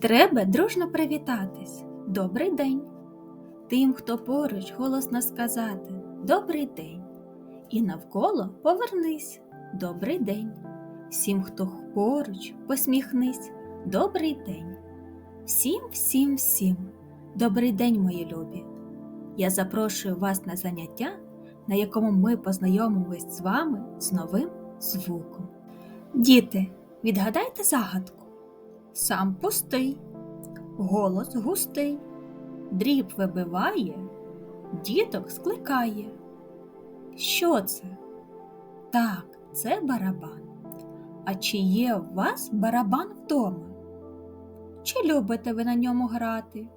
Треба дружно привітатись. Добрий день. Тим, хто поруч, голосно сказати Добрий день. І навколо повернись. Добрий день. Всім, хто поруч, посміхнись. Добрий день. Всім, всім, всім. Добрий день, мої любі. Я запрошую вас на заняття, на якому ми познайомимось з вами з новим звуком. Діти, відгадайте загадку. Сам пустий, голос густий, дріб вибиває, діток скликає. Що це? Так, це барабан. А чи є у вас барабан вдома? Чи любите ви на ньому грати?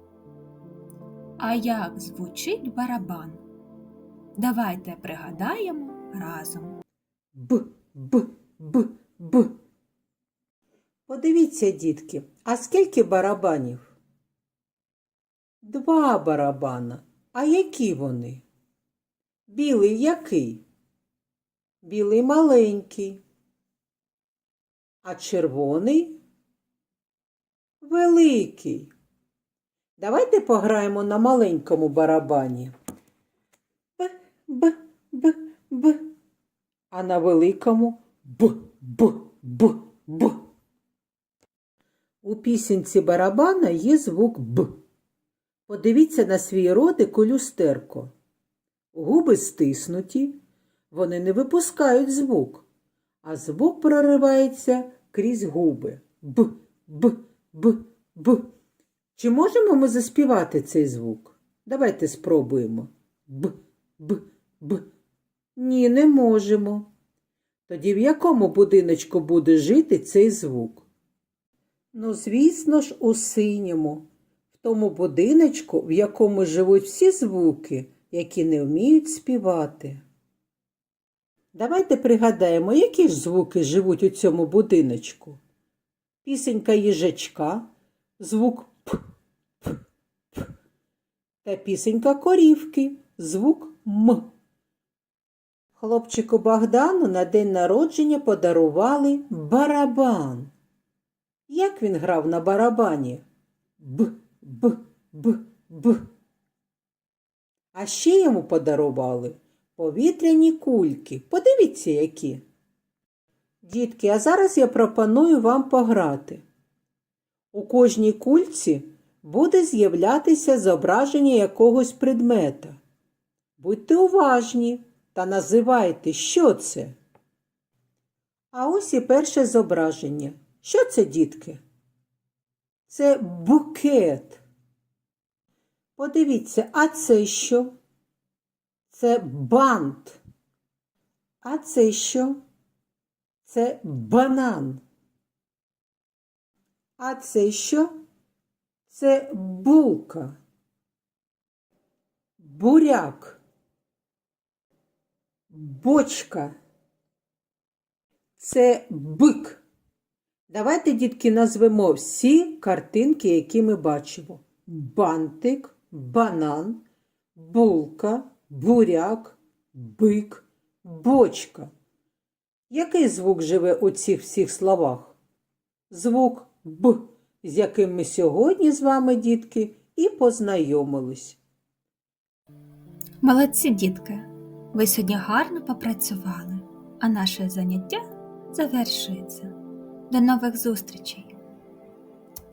А як звучить барабан? Давайте пригадаємо разом. Б, б, б, б. Подивіться, дітки, а скільки барабанів? Два барабана. А які вони? Білий який? Білий маленький. А червоний великий. Давайте пограємо на маленькому барабані. Б, б, б, б. А на великому б, б, б, б. У пісенці барабана є звук Б. Подивіться на свій ротик у люстерко. Губи стиснуті, вони не випускають звук, а звук проривається крізь губи. Б, б, б, б. Чи можемо ми заспівати цей звук? Давайте спробуємо. Б, б, б. Ні, не можемо. Тоді в якому будиночку буде жити цей звук? Ну, звісно ж, у синьому, в тому будиночку, в якому живуть всі звуки, які не вміють співати. Давайте пригадаємо, які ж звуки живуть у цьому будиночку. Пісенька їжачка, звук П, П, П. Та пісенька корівки, звук М. Хлопчику Богдану на день народження подарували барабан. Як він грав на барабані? Б, б, б, б. А ще йому подарували повітряні кульки. Подивіться, які. Дітки, а зараз я пропоную вам пограти. У кожній кульці буде з'являтися зображення якогось предмета. Будьте уважні та називайте, що це. А ось і перше зображення. Що це, дітки? Це букет. Подивіться, а це що? Це бант. А це що? Це банан. А це що? Це булка. Буряк. Бочка. Це бик. Давайте, дітки, назвемо всі картинки, які ми бачимо: бантик, банан, булка, буряк, бик, бочка. Який звук живе у цих всіх словах? Звук Б, з яким ми сьогодні з вами, дітки, і познайомились. Молодці, дітки! Ви сьогодні гарно попрацювали, а наше заняття завершується. До нових зустрічей!